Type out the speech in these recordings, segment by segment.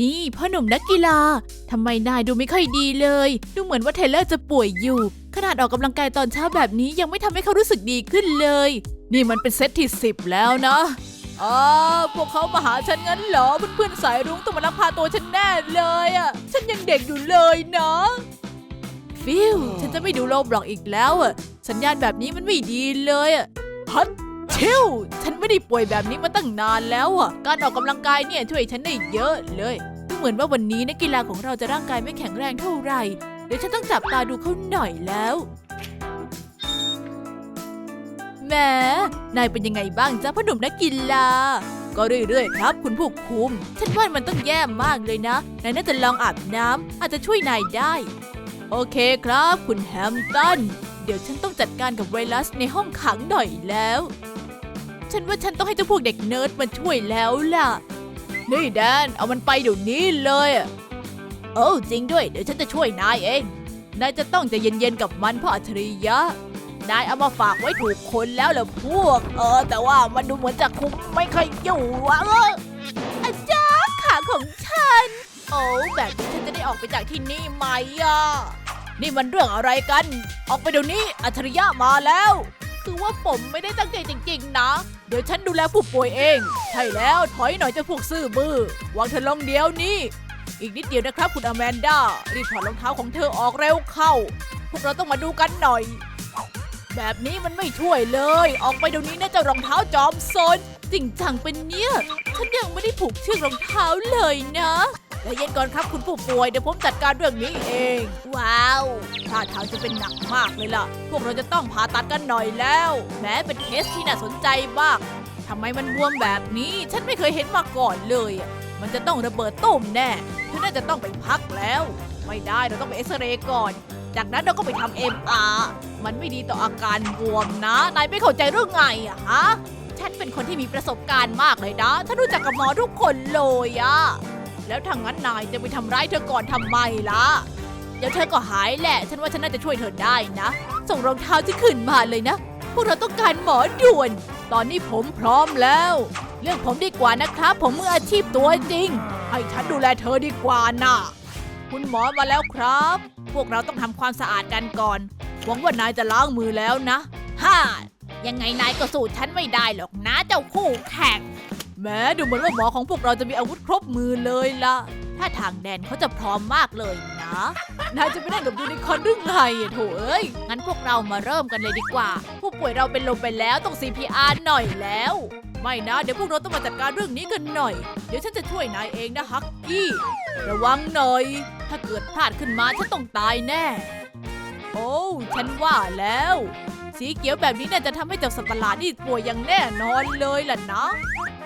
นี่พ่อหนุ่มนักกีฬาทำไมนายดูไม่ค่อยดีเลย ดูเหมือนว่าเทเลอร์จะป่วยอยู่ ขนาดออกกำลังกายตอนเช้าแบบนี้ยังไม่ทำให้เขารู้สึกดีขึ้นเลย นี่มันเป็นเซตที่สิบแล้วนะอ๋อพวกเขามาหาฉันงั้นเหรอ เพื่อนๆสายรุ้งต้องมาลักพาตัวฉันแน่เลยอะ ฉันยังเด็กอยู่เลยนะฟิวฉันจะไม่ดูโลบล็อกอีกแล้วอะ สัญญาณแบบนี้มันไม่ดีเลยอะฮัท ชิวฉันไม่ได้ป่วยแบบนี้มาตั้งนานแล้วอะ การออกกำลังกายเนี่ยช่วยฉันได้เยอะเลยดูเหมือนว่าวันนี้นักกีฬาของเราจะร่างกายไม่แข็งแรงเท่าไหร่ เดี๋ยวฉันต้องจับตาดูเขาหน่อยแล้วแหมนายเป็นยังไงบ้างจ๊ะพ่อหนุ่มนักกีฬา ก็เรื่อยๆครับ คุณผู้คุม ฉันว่ามันต้องแย่มากเลยนะ นายน่าจะลองอาบน้ำอาจจะช่วยนายได้ โอเคครับ คุณแฮมตัน เดี๋ยวฉันต้องจัดการกับไวรัสในห้องขังหน่อยแล้ว ฉันว่าฉันต้องให้เจ้าพวกเด็กเนิร์ดมาช่วยแล้วล่ะ นี่แดน เอามันไปเดี๋ยวนี้เลยอะโอ้จริงด้วย เดี๋ยวฉันจะช่วยนายเอง นายจะต้องใจะเย็นๆกับมันเพราะอัจฉริยะ นายเอามาฝากไว้ถูกคนแล้วเหรอพวก เออ แต่ว่ามันดูเหมือนจะคุมไม่ค่อยอยู่อะเอออาจารย์ขาของฉัน โอ้แบบนี้ฉันจะได้ออกไปจากที่นี่ไหมอะ นี่มันเรื่องอะไรกัน ออกไปเดี๋ยวนี้อัจฉริยะมาแล้ว คือว่าผมไม่ได้ตั้งใจจริง ๆ นะ เดี๋ยวฉันดูแลผู้ป่วยเอง ใช่แล้วถอยหน่อยจะพวกซื่อบื้อวางเธอลงเดียวนี้ อีกนิดเดียวนะครับคุณอแมนดา รีบถอดรองเท้าของเธอออกเร็วเข้า พวกเราต้องมาดูกันหน่อย แบบนี้มันไม่ช่วยเลย ออกไปเดี๋ยวนี้นะเจ้ารองเท้าจอมซนจริงจังเป็นเนี่ย ฉันยังไม่ได้ผูกเชือกรองเท้าเลยนะใจเย็นก่อนครับคุณผู้ป่วยเดี๋ยวผมจัดการเรื่องนี้เอง ว้าวท่าทางจะเป็นหนักมากเลยล่ะ พวกเราจะต้องผ่าตัดกันหน่อยแล้ว แม้เป็นเคสที่น่าสนใจมากทำไมมันบวมแบบนี้ ฉันไม่เคยเห็นมาก่อนเลยอะมันจะต้องระเบิดตุ่มแน่เธอน่าจะต้องไปพักแล้ว ไม่ได้เราต้องไปเอ็กซเรย์ก่อน จากนั้นเราก็ไปทำเอ็มอาร์มันไม่ดีต่ออาการบวมนะ นายไม่เข้าใจเรื่องไงอะฮะ ฉันเป็นคนที่มีประสบการณ์มากเลยนะ ฉันรู้จักกับหมอทุกคนเลยอะแล้วทางนั้นนายจะไปทำร้ายเธอก่อนทำไมล่ะ เดี๋ยวเธอก็หายแหละ ฉันว่าฉันน่าจะช่วยเธอได้นะ ส่งรองเท้าที่ขึ้นมาเลยนะ พวกเราต้องการหมอด่วน ตอนนี้ผมพร้อมแล้ว เรื่องผมดีกว่านะครับ ผมมืออาชีพตัวจริง ให้ฉันดูแลเธอดีกว่านะคุณหมอมาแล้วครับ พวกเราต้องทำความสะอาดกันก่อน หวังว่านายจะล้างมือแล้วนะ ฮ่า ยังไงนายก็สู้ฉันไม่ได้หรอกนะเจ้าคู่แข่ง แม้ดูเหมือนว่าหมอของพวกเราจะมีอาวุธครบมือเลยล่ะ ถ้าทางแดนเขาจะพร้อมมากเลยนะ นายจะไปนั่งกับยูนิคอร์นหรือไงอะโถเอ้ย งั้นพวกเรามาเริ่มกันเลยดีกว่า ผู้ป่วยเราเป็นลมไปแล้วต้อง CPR หน่อยแล้ว ไม่นะ เดี๋ยวพวกเราต้องมาจัดการเรื่องนี้กันหน่อย เดี๋ยวฉันจะช่วยนายเองนะฮักกี้ ระวังหน่อย ถ้าเกิดพลาดขึ้นมาฉันต้องตายแน่ โอ้ฉันว่าแล้ว สีเขียวแบบนี้น่าจะทำให้เจ้าสัตว์ประหลาดนี่ป่วยอย่างแน่นอนเลยล่ะนะ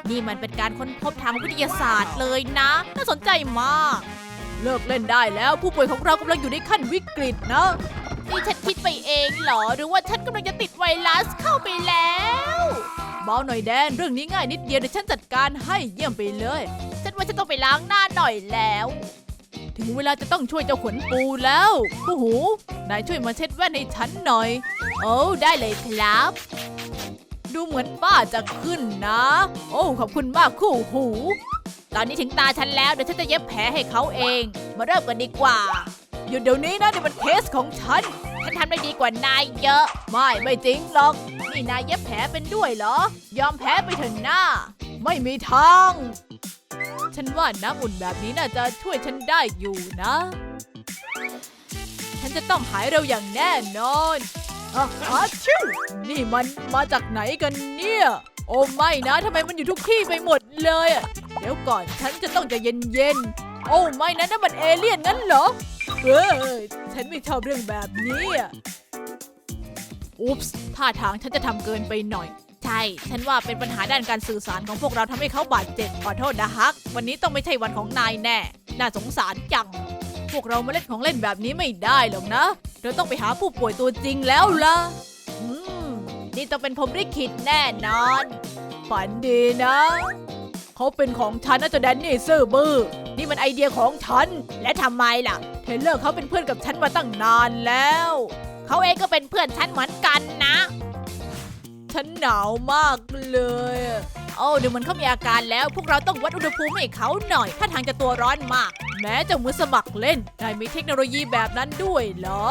นี่มันเป็นการค้นพบทางวิทยาศาสตร์เลยนะ น่าสนใจมาก เลิกเล่นได้แล้วผู้ป่วยของเรากำลังอยู่ในขั้นวิกฤตนะนี่ฉันคิดไปเองเหรอ หรือว่าฉันกำลังจะติดไวรัสเข้าไปแล้วเบาหน่อยแดน เรื่องนี้ง่ายนิดเดียวเดี๋ยวฉันจัดการให้เยี่ยมไปเลย ฉันว่าฉันต้องไปล้างหน้าหน่อยแล้ว ถึงเวลาจะต้องช่วยเจ้าขนปูแล้วผู้หู นายช่วยมาเช็ดแว่นให้ฉันหน่อย โอ้ได้เลยครับ ดูเหมือนป้าจะขึ้นนะ โอ้ขอบคุณมากคู่หู ตอนนี้ถึงตาฉันแล้วเดี๋ยวฉันจะเย็บแผลให้เขาเอง มาเริ่มกันดีกว่าหยุดเดี๋ยวนี้นะนี่มันเคสของฉัน ฉันทำได้ดีกว่านายเยอะ ไม่ไม่จริงหรอก นี่นายเย็บแผลเป็นด้วยเหรอ ยอมแพ้ไปเถอะหน้า ไม่มีทาง ฉันว่าน้ำอุ่นแบบนี้น่าจะช่วยฉันได้อยู่นะ ฉันจะต้องหายเร็วอย่างแน่นอนอะอะชิวนี่มันมาจากไหนกันเนี่ย โอ้ไม่นะทำไมมันอยู่ทุกที่ไปหมดเลยอะเดี๋ยวก่อนฉันจะต้องใจะเย็นๆ โอ้ไม่นะนั่นมันเอเลี่ยนงั้นเหรอ เออฉันไม่ชอบเรื่องแบบนี้อะอุ๊ปส์ท่าทางฉันจะทำเกินไปหน่อย ใช่ ฉันว่าเป็นปัญหาด้านการสื่อสารของพวกเราทำให้เขาบาดเจ็บขอโทษนะฮัก วันนี้ต้องไม่ใช่วันของนายแน่ น่าสงสารจัง พวกเรามาเล่นของเล่นแบบนี้ไม่ได้หรอกนะ เราต้องไปหาผู้ป่วยตัวจริงแล้วล่ะ อืม นี่ต้องเป็นผมริคิดแน่นอน ฝันดีนะ เขาเป็นของฉันนะจะแดนนี่ซื่อบื้อ นี่มันไอเดียของฉัน และทำไมล่ะ เทเลอร์เขาเป็นเพื่อนกับฉันมาตั้งนานแล้ว เขาเองก็เป็นเพื่อนฉันเหมือนกันนะ ฉันหนาวมากเลยอะโอ้เดี๋ยวมันเขามีอาการแล้ว พวกเราต้องวัดอุณหภูมิให้เขาหน่อย ถ้าทางจะตัวร้อนมาก แม้จะมือสมัครเล่นนายมีเทคโนโลยีแบบนั้นด้วยเหรอ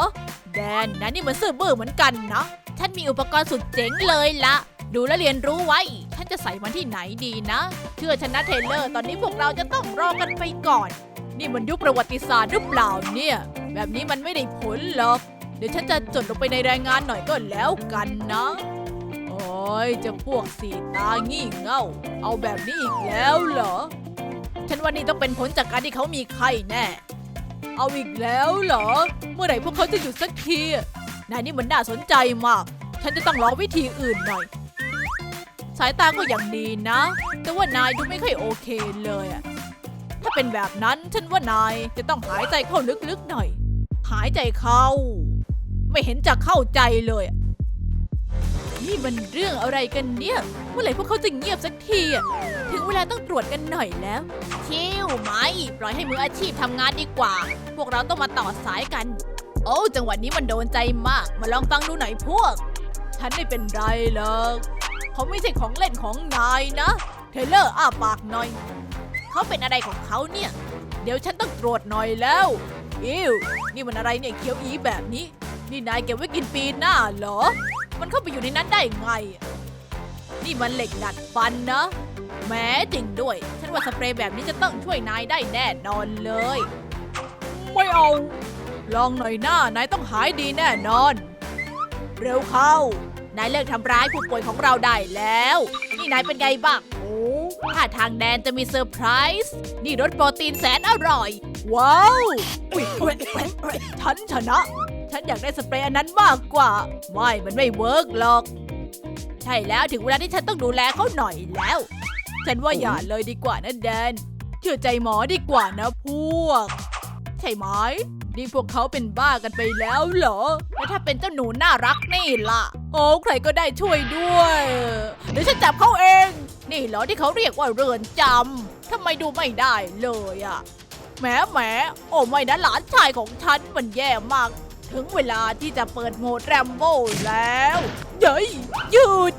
แดนนายนี่เหมือนซื่อบื้อเหมือนกันนะฉันมีอุปกรณ์สุดเจ๋งเลยละดูและเรียนรู้ไว้ ฉันจะใส่มันที่ไหนดีนะ เชื่อฉันะเทเลอร์ ตอนนี้พวกเราจะต้องรอกันไปก่อน นี่มันยุคประวัติศาสตร์หรือเปล่าเนี่ย แบบนี้มันไม่ได้ผลหรอก เดี๋ยวฉันจะจดลงไปในรายงานหน่อยก็แล้วกันนะ ยจะพวกสีตางี่เง่า เอาแบบนี้อีกแล้วเหรอ ฉันว่านี่ต้องเป็นผลจากการที่เขามีไข้แน่ เอาอีกแล้วเหรอ เมื่อไหร่พวกเขาจะหยุดสักทีนายนี่มันน่าสนใจมาก ฉันจะต้องลองวิธีอื่นหน่อย สายตาก็อย่างดีนะ แต่ว่านายดูไม่ค่อยโอเคเลยอะถ้าเป็นแบบนั้นฉันว่านายจะต้องหายใจเข้าลึกๆหน่อย หายใจเข้า ไม่เห็นจะเข้าใจเลยอะ นี่มันเรื่องอะไรกันเนี่ย เมื่อไหร่พวกเขาจะเงียบสักทีอะถึงเวลาต้องตรวจกันหน่อยแล้ว ชิวไหม ปล่อยให้มืออาชีพทำงานดีกว่า พวกเราต้องมาต่อสายกัน โอ้ จังหวะนี้มันโดนใจมาก มาลองฟังดูหน่อยพวก ฉันไม่เป็นไรหรอกเขาไม่ใช่ของเล่นของนายนะ เทเลอร์อ้าปากหน่อย เขาเป็นอะไรของเขาเนี่ย เดี๋ยวฉันต้องตรวจหน่อยแล้ว อิวนี่มันอะไรเนี่ยเขี้ยวอีแบบนี้ นี่นายเก็บไว้กินปีหน้าเหรอ มันเข้าไปอยู่ในนั้นได้ไง นี่มันเหล็กดัดฟันนะ แม้จริงด้วย ฉันว่าสเปรย์แบบนี้จะต้องช่วยนายได้แน่นอนเลย ไม่เอา ลองหน่อยหน้านายต้องหายดีแน่นอน เร็วเข้า นายเลิกทำร้ายผู้ป่วยของเราได้แล้ว นี่นายเป็นไงบ้างโอ้ถ้าทางแดนจะมีเซอร์ไพรส์นี่รสโปรตีนแสนอร่อย ว้าวฉันชนะ ฉันอยากได้สเปรย์อันนั้นมากกว่า ไม่มันไม่เวิร์กหรอก ใช่แล้วถึงเวลาที่ฉันต้องดูแลเขาหน่อยแล้ว ฉันว่าอย่าเลยดีกว่านะแดน เชื่อใจหมอดีกว่านะพวก ใช่ไหมนี่พวกเขาเป็นบ้ากันไปแล้วเหรอ แล้วถ้าเป็นเจ้าหนูน่ารักนี่ล่ะ โอ้ใครก็ได้ช่วยด้วย เดี๋ยวฉันจับเขาเอง นี่เหรอที่เขาเรียกว่าเรือนจำทำไมดูไม่ได้เลยอะแหมแหมโอ้ไม่นะหลานชายของฉันมันแย่มาก ถึงเวลาที่จะเปิดโหมดแรมโบ้แล้วเย้ยหยุด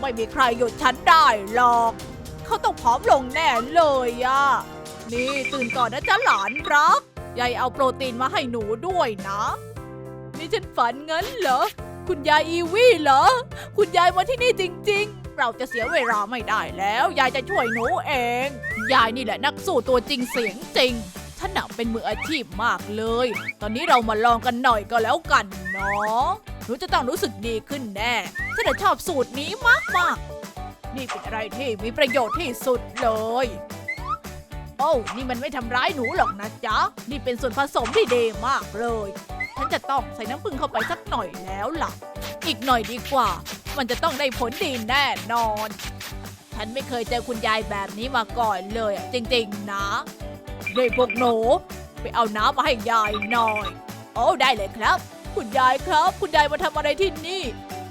ไม่มีใครหยุดฉันได้หรอก เขาต้องผอมลงแน่เลยอะนี่ตื่นก่อนนะจ๊ะหลานรักยายเอาโปรตีนมาให้หนูด้วยนะ นี่ฉันฝันงั้นเหรอ คุณยายอีวี่เหรอ คุณยายมาที่นี่จริง ๆ เราจะเสียเวลาไม่ได้แล้ว ยายจะช่วยหนูเอง ยายนี่แหละนักสู้ตัวจริงเสียงจริง ฉันน่ะเป็นมืออาชีพมากเลย ตอนนี้เรามาลองกันหน่อยก็แล้วกันเนาะหนูจะต้องรู้สึกดีขึ้นแน่ ฉันชอบสูตรนี้มากๆนี่เป็นอะไรที่มีประโยชน์ที่สุดเลย โอ้นี่มันไม่ทำร้ายหนูหรอกนะจ๊ะ นี่เป็นส่วนผสมที่ดีมากเลย ฉันจะต้องใส่น้ำผึ้งเข้าไปสักหน่อยแล้วล่ะ อีกหน่อยดีกว่า มันจะต้องได้ผลดีแน่นอน ฉันไม่เคยเจอคุณยายแบบนี้มาก่อนเลยจริงๆนะ เด็กพวกหนู ไปเอาน้ำมาให้ยายหน่อย โอ้ได้เลยครับ คุณยายครับ คุณยายมาทำอะไรที่นี่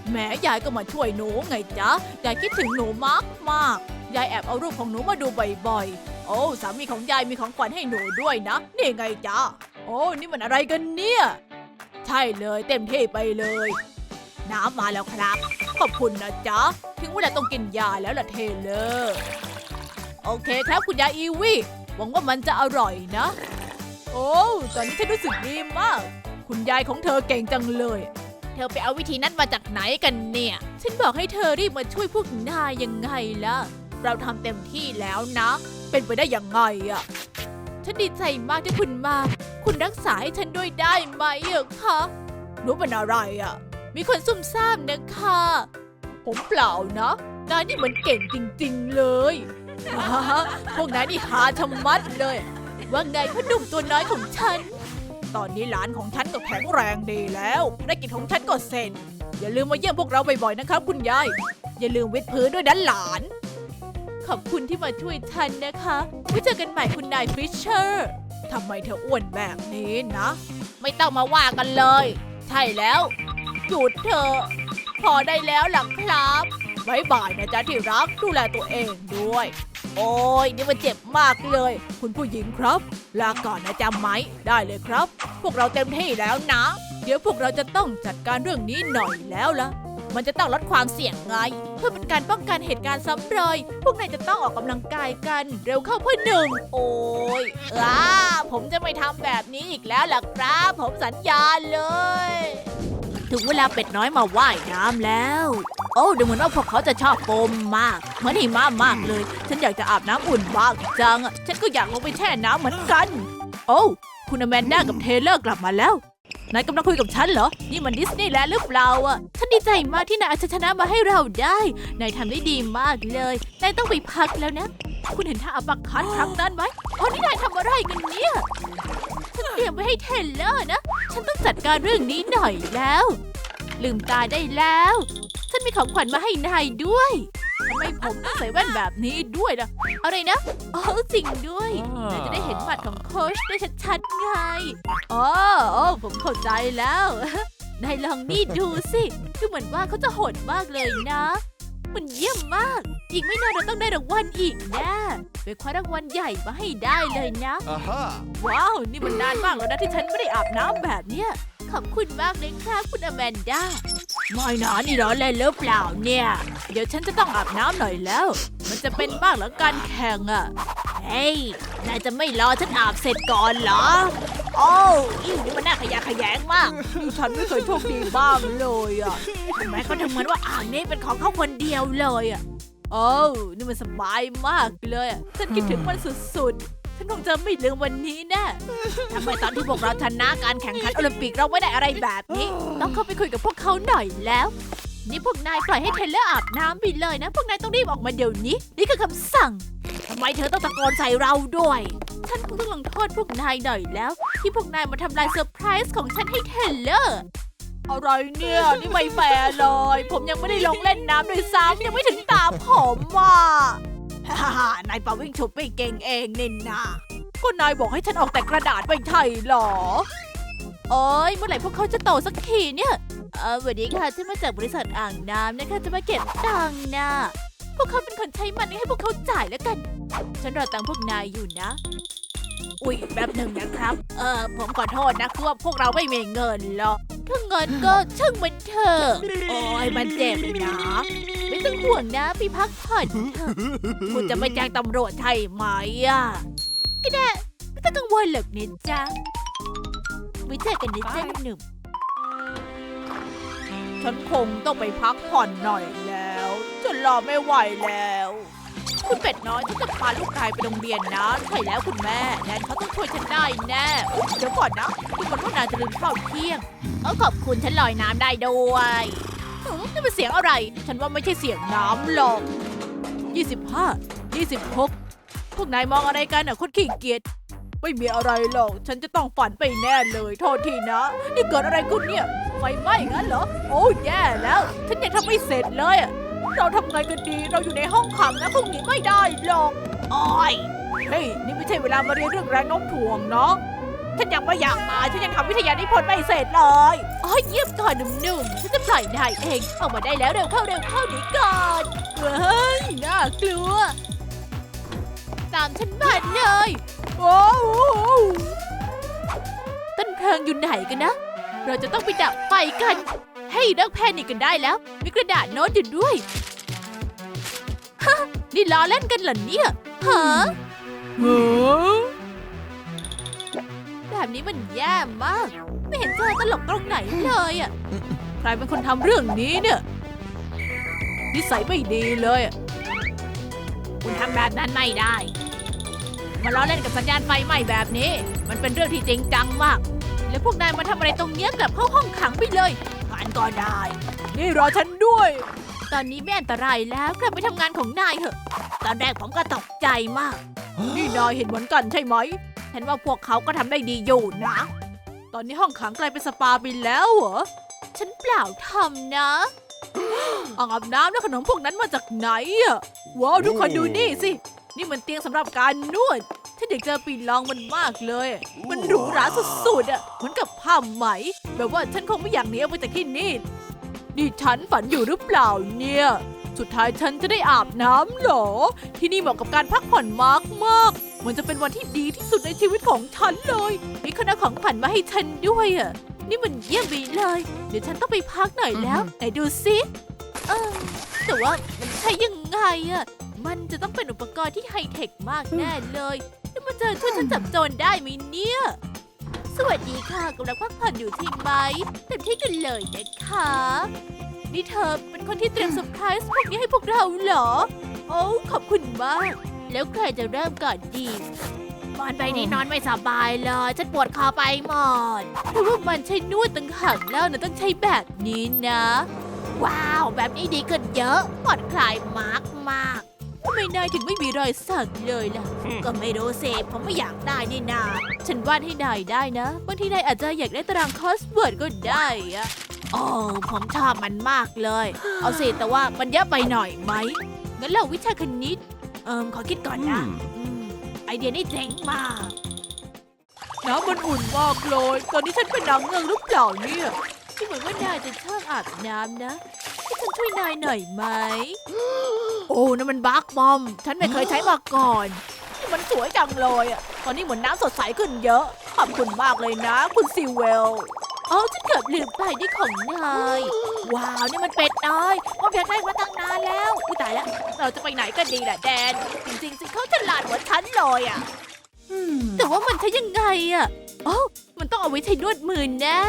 แหมยายก็มาช่วยหนูไงจ๊ะยายคิดถึงหนูมากมากยายแอบเอารูปของหนูมาดูบ่อยๆ โอ้สามีของยายมีของขวัญให้หนูด้วยนะ นี่ไงจ๊ะ โอ้นี่มันอะไรกันเนี่ย ใช่เลยเต็มที่ไปเลย น้ำมาแล้วครับ ขอบคุณนะจ๊ะ ถึงเวลาต้องกินยาแล้วล่ะเทเลอร์ โอเคครับคุณยายอีวี่ หวังว่ามันจะอร่อยนะ โอ้ตอนนี้ฉันรู้สึกดีมาก คุณยายของเธอเก่งจังเลย เธอไปเอาวิธีนั้นมาจากไหนกันเนี่ย ฉันบอกให้เธอรีบมาช่วยพวกนายยังไงล่ะ เราทำเต็มที่แล้วนะ เป็นไปได้ยังไงอะฉันดีใจมากที่คุณมา คุณรักษาให้ฉันด้วยได้ไหมอะคะหนูเป็นอะไรอะมีคนซุ่มซ่ามนะคะ ผมเปล่านะนายนี่เหมือนเก่งจริง ๆ เลยว้า พวกนายนี่หาชะมัดเลย ว่าไงพ่อหนุ่มตัวน้อยของฉัน ตอนนี้หลานของฉันก็แข็งแรงดีแล้วภารกิจของฉันก็เสร็จ อย่าลืมมาเยี่ยมพวกเราบ่อยๆนะครับ คุณยาย อย่าลืมวิดพื้นด้วยนะหลาน ขอบคุณที่มาช่วยฉันนะคะไว้เจอกันใหม่คุณนายฟิชเชอร์ทำไมเธออ้วนแบบนี้นะ ไม่ต้องมาว่ากันเลย ใช่แล้ว หยุดเถอะพอได้แล้วหลังครับ บายบายนะจ๊ะที่รักดูแลตัวเองด้วย โอ้ยนี่มันเจ็บมากเลย คุณผู้หญิงครับ ลาก่อนนะจ๊ะไหมได้เลยครับ พวกเราเต็มที่แล้วนะ เดี๋ยวพวกเราจะต้องจัดการเรื่องนี้หน่อยแล้วล่ะมันจะต้องลดความเสี่ยงไง เพื่อเป็นการป้องกันเหตุการณ์ซ้ำรอย พวกนายจะต้องออกกำลังกายกัน เร็วเข้าเพื่อหนึ่ง โอ้ยอ้าผมจะไม่ทำแบบนี้อีกแล้วล่ะครับ ผมสัญญาเลย ถึงเวลาเป็ดน้อยมาว่ายน้ำแล้ว โอ้ดูเหมือนว่าพวกเขาจะชอบโฟมมาก เหมือนหิมะมากเลย ฉันอยากจะอาบน้ำอุ่นบ้างจัง ฉันก็อยากลงไปแช่น้ำเหมือนกัน โอ้คุณอแมนด้ากับเทเลอร์กลับมาแล้วนายกำลังคุยกับฉันเหรอ นี่มันดิสนีย์แลนด์หรือเปล่าอะ ฉันดีใจมากที่นายเอาชชนะมาให้เราได้ นายทำได้ดีมากเลย นายต้องไปพักแล้วนะ คุณเห็นท่าอัปเปอร์คัตครั้งนั้นไหมโอ้นี่นายทำอะไรกันเนี่ย ฉันเตรียมไว้ให้เทเลอร์นะ ฉันต้องจัดการเรื่องนี้หน่อยแล้ว ลืมตาได้แล้ว ฉันมีของขวัญมาให้นายด้วยทำไมผมต้องใส่แว่นแบบนี้ด้วยล่ะ อะไรนะอ๋อจริงด้วยนายจะได้เห็นบัตรของโค้ชได้ชัดๆไงอ๋อโอ้ผมเข้าใจแล้วนายลองนี่ดูสิดูเหมือนว่าเขาจะโหดมากเลยนะ มันเยี่ยมมาก อีกไม่นานเราต้องได้รางวัลอีกแน่ไปคว้ารางวัลใหญ่มาให้ได้เลยนะ Aha! ว้าว นี่มันนานมากแล้วนะที่ฉันไม่ได้อาบน้ำแบบเนี้ย ขอบคุณมากเลยครับคุณอแมนด้า ไม่นะนี่ล้อเล่นหรือเปล่าเนี่ย เดี๋ยวฉันจะต้องอาบน้ำหน่อยแล้ว มันจะเป็นบ้างเหรอการแข่งอะเฮ้ย นายจะไม่รอฉันอาบเสร็จก่อนเหรอ โอ้วอิ้วนี่มันน่าขยะแขยงมาก ฉันไม่เคยโชคดีบ้างเลยอะทำไมเขาถึงเหมือนว่าอ่างนี้เป็นของเขาคนเดียวเลยอะโอ้วนี่มันสบายมากเลยอะฉันคิดถึงมันสุดๆ ฉันคงจะไม่ลืมวันนี้แน่ทำไมตอนที่พวกเราชนะการแข่งขันโอลิมปิกเราไม่ได้อะไรแบบนี้ ต้องเข้าไปคุยกับพวกเขาหน่อยแล้ว นี่พวกนายปล่อยให้เทเลอร์อาบน้ำไปเลยนะ พวกนายต้องรีบออกมาเดี๋ยวนี้ นี่คือคำสั่ง ทำไมเธอต้องตะโกนใส่เราด้วย ฉันคงต้องลงโทษพวกนายหน่อยแล้ว ที่พวกนายมาทำลายเซอร์ไพรส์ของฉันให้เทเลอร์อะไรเนี่ย นี่ไม่แฟร์เลย ผมยังไม่ได้ลงเล่นน้ำด้วยซ้ำยังไม่ถึงตาผมว่ะฮ่าฮ่านายปาวิ่งฉุบไปเก่งเองนี่นาก็นายบอกให้ฉันออกแต่กระดาษไม่ใช่หรอโอ้ยเมื่อไหร่พวกเขาจะโตสักทีเนี่ยเออสวัสดีค่ะฉันมาจากบริษัทอ่างน้ำนะคะจะมาเก็บตังค์นะ พวกเขาเป็นคนใช้มันให้พวกเขาจ่ายแล้วกัน ฉันรอตังค์พวกนายอยู่นะ อุ๊ยแป๊บหนึ่งนะครับ เออผมขอโทษนะคือว่าพวกเราไม่มีเงินหรอกถ้าเงินก็ช่างมันเถอะ โอ้ยมันเจ็บนะ ไม่ต้องห่วงนะไปพักผ่อนเถอะคุณจะไม่แจ้งตำรวจใช่ไหมอะก็ได้ไม่ต้องกังวลหรอกนะจ๊ะไว้เจอกันนะจ๊ะหนุ่มฉันคงต้องไปพักผ่อนหน่อยแล้ว ฉันรอไม่ไหวแล้ว คุณเป็ดน้อยที่จะพาลูกชายไปโรงเรียนนะใช่แล้วคุณแม่แนนเขาต้องช่วยฉันได้แน่เดี๋ยวก่อนนะคุณคนว่านายจะลืมข้าวเที่ยงเออขอบคุณฉันลอยน้ำได้ด้วยหืมนี่เป็นเสียงอะไร ฉันว่าไม่ใช่เสียงน้ำหรอก25 26 พวกนายมองอะไรกันอะคนขี้เกียจไม่มีอะไรหรอก ฉันจะต้องฝันไปแน่เลย โทษทีนะ นี่เกิดอะไรขึ้นเนี่ย ไฟไหม้งั้นเหรอ โอ้แย่แล้ว ฉันยังทำไม่เสร็จเลยอะ เราทำไงกันดี เราอยู่ในห้องขังนะคงหนีไม่ได้หรอกโอ้ยเฮ้ยนี่ไม่ใช่เวลามาเรียนเรื่องแรงโน้มถ่วงเนาะฉันยังไม่อยากมาฉันยังทำวิทยานิพนธ์ไม่เสร็จเลยอ๋อเยี่ยมก่อนหนุ่มๆฉันจะปล่อยนายเองออกมาได้แล้วเร็วเข้าเร็วเข้าหนีก่อนเฮ้ยน่ากลัว ตามฉันมาเลยโอ้โหต้นเพลิงอยู่ไหนกันนะ เราจะต้องไปดับไฟกัน ให้เลิกแพนิกกันได้แล้ว มีกระดาษโน้ตอยู่ด้วยฮะนี่ล้อเล่นกันเหรอเนี่ยฮะแบบนี้มันแย่มาก ไม่เห็นเจอตลกตรงไหนเลยอะใครเป็นคนทำเรื่องนี้เนี่ยนิสัยไม่ดีเลยอะคุณทำแบบนั้นไม่ได้ มาล้อเล่นกับสัญญาณไฟไหม้แบบนี้ มันเป็นเรื่องที่จริงจังมาก แล้วพวกนายมาทำอะไรตรงเนี้ยกลับเข้าห้องขังไปเลยานก็ได้ นี่รอฉันด้วย ตอนนี้ไม่อันตรายแล้วกลับไปทำงานของนายเถอะ ตอนแรกผมก็ตกใจมาก นี่นายเห็นเหมือนกันใช่ไหม ฉันว่าพวกเขาก็ทำได้ดีอยู่นะ ตอนนี้ห้องขังกลายเป็นสปาไปแล้วเหรอ ฉันเปล่าทำนะอ่างอาบน้ำและขนมพวกนั้นมาจากไหนอะว้าวทุกคนดูนี่สิ นี่มันเตียงสำหรับการนวด ฉันอยากจะปีนลองมันมากเลย มันหรูหราสุดๆอะเหมือนกับผ้าไหม แบบว่าฉันคงไม่อยากหนีออกไปจากที่นี่นี่ฉันฝันอยู่หรือเปล่าเนี่ย สุดท้ายฉันจะได้อาบน้ำเหรอ ที่นี่เหมาะกับการพักผ่อนมากมากๆมันจะเป็นวันที่ดีที่สุดในชีวิตของฉันเลย มีคนเอาของขวัญมาให้ฉันด้วยอะนี่มันเยี่ยมไปเลย เดี๋ยวฉันต้องไปพักหน่อยแล้ว ไหนดูสิเออแต่ว่ามันใช้ยังไงอะมันจะต้องเป็นอุปกรณ์ที่ไฮเทคมากแน่เลย แล้วมันจะช่วยฉันจับโจรได้ไหมเนี่ย สวัสดีค่ะกำลังพักผ่อนอยู่ที่ไหมเต็มที่กันเลยนะคะ นี่เธอเป็นคนที่เตรียมเซอร์ไพรส์พวกนี้ให้พวกเราเหรอ โอ้ขอบคุณมาก แล้วใครจะเริ่มก่อนดีมอนไปนี่นอนไม่สบายเลย ฉันปวดคอไปหมดเพราะว่ามันใช้นวดต่างหากแล้วนะต้องใช้แบบนี้นะ ว้าว แบบนี้ดีขึ้นเยอะผ่อนคลายมากมากๆ ทำไมนายถึงไม่มีรอยสักเลยล่ะ ก็ไม่รู้สิผมไม่อยากได้นี่นา ฉันวาดให้นายได้นะ บางทีนายอาจจะอยากได้ตารางคอสเวิร์ดก็ได้อะโอ้ผมชอบมันมากเลย เอาสิแต่ว่ามันเยอะไปหน่อยไหม งั้นเราวิชาคณิต เอิมขอคิดก่อนนะอืมไอเดียนี่เจ๋งมากน้ำมันอุ่นมากเลย ตอนนี้ฉันเป็นนางเงือกหรือเปล่าเนี่ยที่เหมือนว่านายจะชอบอาบน้ำนะให้ฉันช่วยนายหน่อยไหม โอ้นั่นมันบักบอม ฉันไม่เคยใช้มาก่อน มันสวยจังเลยอะ ตอนนี้เหมือนน้ำสดใสขึ้นเยอะ ขอบคุณมากเลยนะ คุณซิลเวลอ๋อฉันเกือบลืมไปนี่ของนายว้าว นี่มันเป็ดน้อยผมอยากได้มาตั้งนานแล้ว อุ้ยตายแล้ว เราจะไปไหนกันดีล่ะแดน จริงๆสิเขาฉลาดกว่าฉันเลยอะแต่ว่ามันใช้ยังไงอะโอ้มันต้องเอาไว้ใช้นวดมือแน่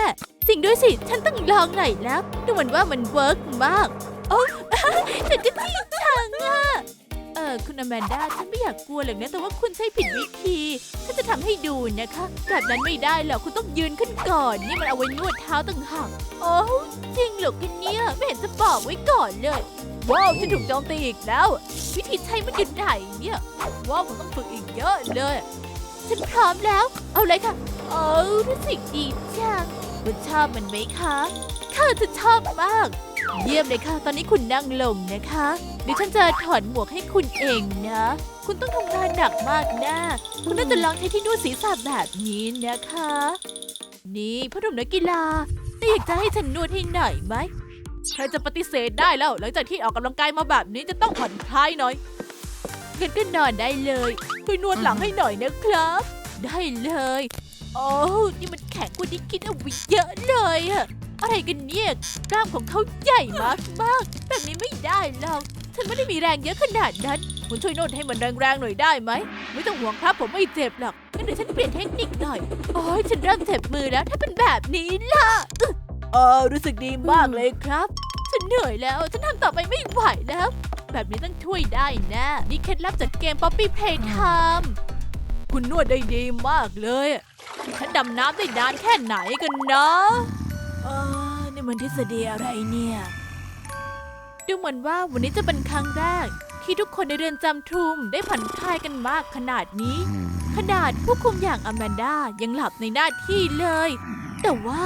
จริงด้วยสิ ฉันต้องลองหน่อยแล้วดูเหมือนว่ามันเวิร์กมาก โอ้ฉันจะที่ชังอะเออคุณอแมนดาฉันไม่อยากกลัวหรอกนะ แต่ว่าคุณใช้ผิดวิธีฉันจะทำให้ดูนะคะ แบบนั้นไม่ได้หรอกคุณต้องยืนขึ้นก่อน นี่มันเอาไว้นวดเท้าต่างหากโอ้จริงเหรอกันเนี่ยไม่เห็นจะบอกไว้ก่อนเลยว้าวฉันถูกโจมตีอีกแล้ว วิธีใช้มันอยู่ไหนเนี่ยว้าวผมต้องฝึกอีกเยอะเลย ฉันพร้อมแล้ว เอาเลยค่ะโอ้รู้สึกดีจังคุณชอบมันไหมคะค่ะจะชอบมาก เยี่ยมเลยค่ะ ตอนนี้คุณนั่งลงนะคะเดี๋ยวฉันจะถอดหมวกให้คุณเองนะ คุณต้องทำงานหนักมากนะ คุณน่าจะลองใช้ที่นวดศีรษะแบบนี้นะคะ นี่พ่อหนุ่มนักกีฬานี่อยากจะให้ฉันนวดให้หน่อยไหมใครจะปฏิเสธได้แล้ว หลังจากที่ออกกำลังกายมาแบบนี้จะต้องผ่อนคลายหน่อยงั้นก็นอนได้เลยช่วยนวดหลังให้หน่อยนะครับ ได้เลย โอ้นี่มันแข็งกว่าที่คิดเอาไว้เยอะเลยอะ อะไรกันเนี่ย กล้ามของเขาใหญ่มากมากแบบนี้ไม่ได้หรอกฉันไม่ได้มีแรงเยอะขนาดนั้น คุณช่วยนวดให้มันแรงๆหน่อยได้ไหม ไม่ต้องห่วงครับผมไม่เจ็บหรอกงั้นเดี๋ยวฉันเปลี่ยนเทคนิคหน่อย โอ้ยฉันเริ่มเจ็บมือแล้ว ถ้าเป็นแบบนี้ล่ะเออรู้สึกดีมากเลยครับ ฉันเหนื่อยแล้ว ฉันทำต่อไปไม่ไหวแล้ว แบบนี้ต้องช่วยได้แนะ นี่เคล็ดลับจากเกม Poppy Playtime คุณนวดได้ดีมากเลย ฉันดำน้ำได้นานแค่ไหนกันนะ เออนี่มันทฤษฎีอะไรเนี่ย ดูเหมือนว่าวันนี้จะเป็นครั้งแรก ที่ทุกคนในเรือนจำทุมได้ผ่อนคลายกันมากขนาดนี้ ขนาดผู้คุมอย่างอแมนดายังหลับในหน้าที่เลย แต่ว่า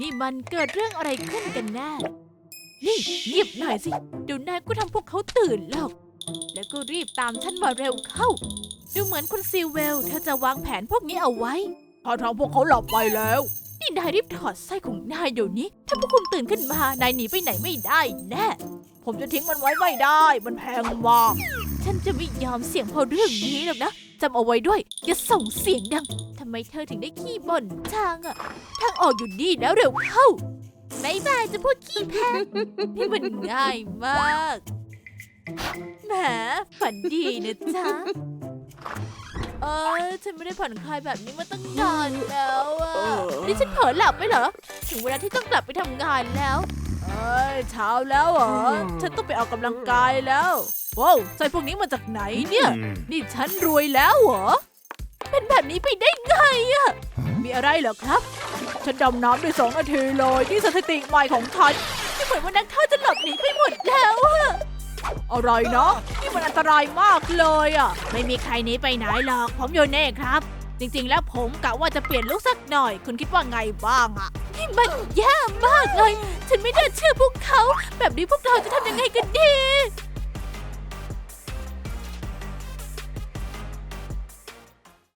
นี่มันเกิดเรื่องอะไรขึ้นกันแน่ นี่เงียบหน่อยสิ เดี๋ยวนายก็ทำพวกเขาตื่นหรอก แล้วก็รีบตามฉันมาเร็วเข้า ดูเหมือนคุณซีเวลเธอจะวางแผนพวกนี้เอาไว้พอทางพวกเขาหลับไปแล้ว นี่นายรีบถอดสร้อยของนายเดี๋ยวนี้ ถ้าพวกคุณตื่นขึ้นมา นายหนีไปไหนไม่ได้แน่ ผมจะทิ้งมันไว้ไม่ได้ มันแพงมาก ฉันจะไม่ยอมเสี่ยงเพราะเรื่องนี้หรอกนะจำเอาไว้ด้วย อย่าส่งเสียงดังทำไมเธอถึงได้ขี้บ่นทางอะทางออกอยู่นี่แล้วเร็วเข้าบายบายจะพูดขี้แพ้นี่มันง่ายมากแหมฝันดีนะจ๊ะ เออฉันไม่ได้ผ่อนคลายแบบนี้มาตั้งนานแล้วอะนี่ฉันเผลอหลับไปเหรอ ถึงเวลาที่ต้องกลับไปทำงานแล้ว เอ้ยเช้าแล้วเหรอ ฉันต้องไปออกกำลังกายแล้วว้าวใส่พวกนี้มาจากไหนเนี่ย นี่ฉันรวยแล้วเหรอ เป็นแบบนี้ไปได้ไงอะมีอะไรเหรอครับ ฉันดำน้ำได้สองนาทีเลยนี่สถิติใหม่ของฉันที่เหมือนว่านักโทษจะหลบหนีไปหมดแล้วอะ อะไรเนาะนี่มันอันตรายมากเลยอะไม่มีใครหนีไปไหนหรอก ผมโยเน่ครับ จริงๆ แล้วผมกะว่าจะเปลี่ยนลุกสักหน่อย คุณคิดว่าไงบ้างอะนี่มันแย่มากเลย ฉันไม่ได้เชื่อพวกเขา แบบนี้พวกเราจะทำยังไงกันดี